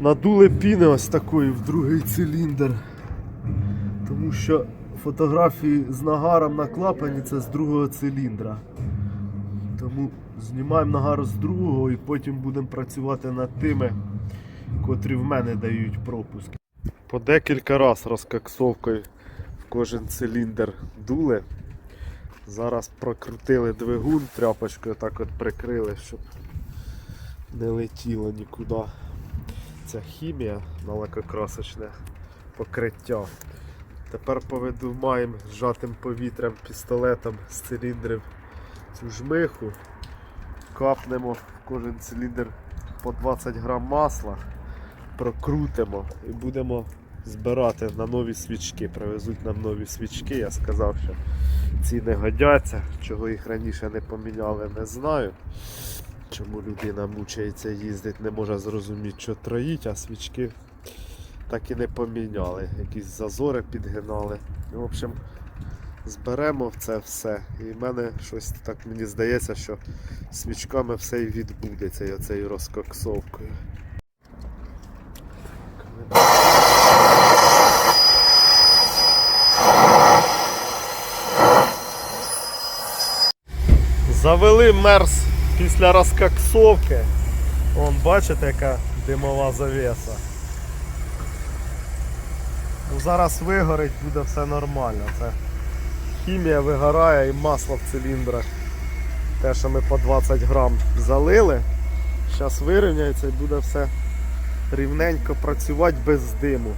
Надули піни ось такої в другий циліндр. Тому що фотографії з нагаром на клапані це з другого циліндра. Тому знімаємо нагар з другого і потім будемо працювати над тими, котрі в мене дають пропуск. По декілька разів розкаксовкою в кожен циліндр дули. Зараз прокрутили двигун тряпочкою, так от прикрили, щоб не летіло нікуди. Ця хімія на покриття. Тепер повидумаємо зжатим повітрям пістолетом з циліндрів цю жмиху. Капнемо в кожен циліндр по 20 грам масла, прокрутимо і будемо збирати на нові свічки. Привезуть нам нові свічки. Я сказав, що ці не годяться. Чого їх раніше не поміняли, не знаю. Чому людина мучається їздить, не може зрозуміти, що троїть, а свічки так і не поміняли. Якісь зазори підгинали. В общем, зберемо це все. І в мене щось так мені здається, що свічками все і відбудеться і оцею розкоксовкою. Завели мерз після розкоксовки. Вон, бачите, яка димова завеса. Ну, зараз вигорить, буде все нормально. Це хімія вигорає і масло в циліндрах. Те, що ми по 20 грам залили, зараз вирівняється і буде все рівненько працювати без диму.